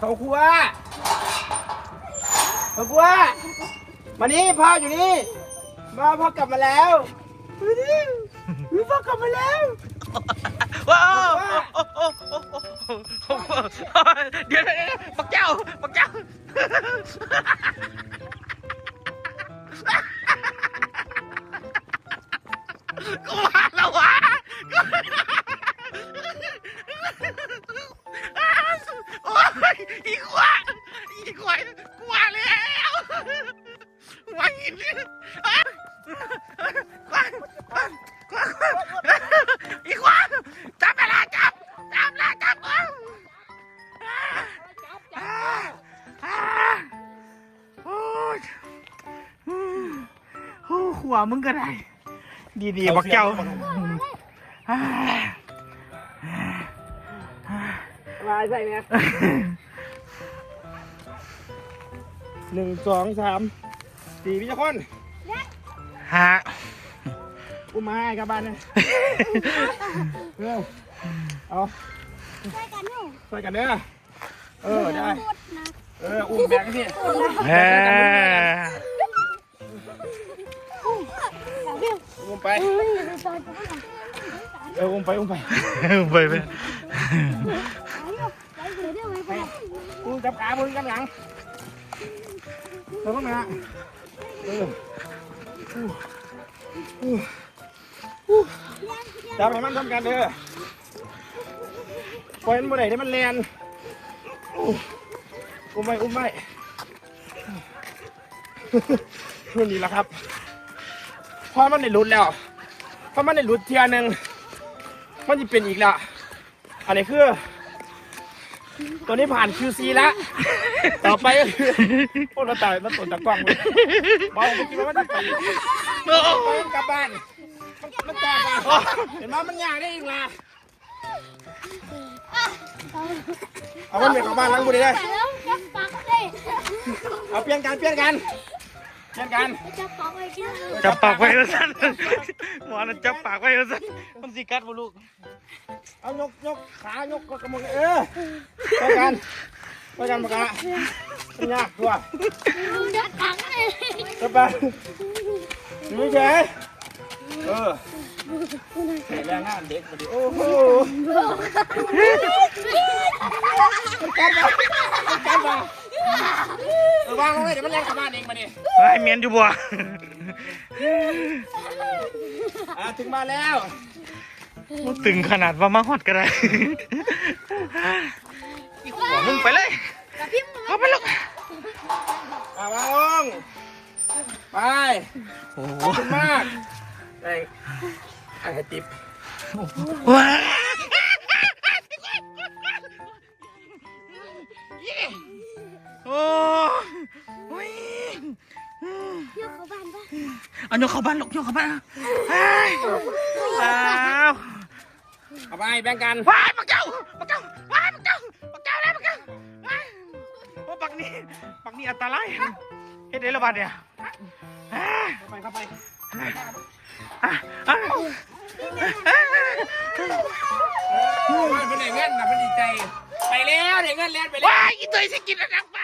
เขาครัวเขาครัวมานี่พ่ออยู่นี่มาพ่อกลับมาแล้วมานี่อุ๊ยพ่อกลับมาแล้วว้าวโอ้โอ้โอ้โอ้โอ้โอ้เดี๋ยวเดี๋ยวเดี๋ยวปักเจ้าปักเจ้ากู อีกว่าอีกว่ากูมาแล้วมาหินอีกว่าจับเวลาจับจับเวลาจับโอ้ยโอ้หัวมึงก็ได้ ดีๆบักเจ้ามาใส่เนี่ย หนึ่งสองสามสี่พี่เจ้าคนฮะอุ้มมาให้กลับบ้านเนี่ยเออเอาใช่กันเนี่ยช่วยกันเด้อเออได้หมดนะเอออุ้มแบกให้พี่เฮ้เดี๋ยวอุ้มไปเฮ้ยไปตอนจะไปเอออุ้มไปอุ้มไปไปไปไปไปเดี๋ยวไปไปกูจับขามึงกันหลัง เดี๋ยวก็มาเออจับให้มันทำกันเด้อปล่อยมันบ่ได้เดี๋ยวมันแลนอุ้มไปอุ้มไปนี่แหละครับพอมันได้หลุดแล้วพอมันได้หลุดเทียนึงมันจะเป็นอีกล้วอันนี้คือ ตัวนี้ผ่าน QC แล้ว ต่อไปก็คือพวกเราตายแล้วตนจากกล้องเลยเบาเมื่อกี้มันจะไปไปกลับบ้าน มันมันกลับบ้านเห็นไหมมันยากได้อีกละเอามันเด็กกลับบ้านล้างบุหรี่เลยแล้วจับปากเลยเอาเปลี่ยนกันเปลี่ยนกันเปลี่ยนกันจับปากเลยกินจับปากไว้แล้วสั้นหมอนั่นจับปากไว้แล้วสั้นมันสิกัดบ่ลูกเอายกยกขายกกระมงเออเปลี่ยนกันเปลี่ยนกันปากกามันยากตัวจับปากเลยกลับไปอยู่เฉยเออแรงงานเด็กมาดิโอ้โหมันกันมามันกันมาเออวางลงเลยเดี๋ยวมันแรงกลับบ้านเองมาดิไอ้เมียนอยู่บ่อ่าถึงบ้านแล้วมันตึงขนาดว่ามาฮอดก็ได้ อีหัวมึงไปเลยเอาไปลูกอ่าวางลงไปโอ้ขอบคุณมากได้ไอ้ให้ติ๊บว้าโอ้ยเดี๋ยวเขาบ้านปะเอาโยกเข้าบ้านลูกโยกเข้าบ้านเฮ้ยอ้าวเอาไปแบ่งกันว้ายปักเจ้าปักเจ้าว้ายปักเจ้าปักเจ้าแล้วปักเจ้าว้ายโอ้ปัก นี้ปักนี้อันตรายเฮ็ดได้ระบาดเนี่ยอ่าเข้าไปเข้าไปอ่าอ่าโอ้ยเป็นไหนเงินนะมันดีใจ ไปแล้วไหนเงินแล้วไปแล้วว้ายอีตัวสิกินอันนั้นไป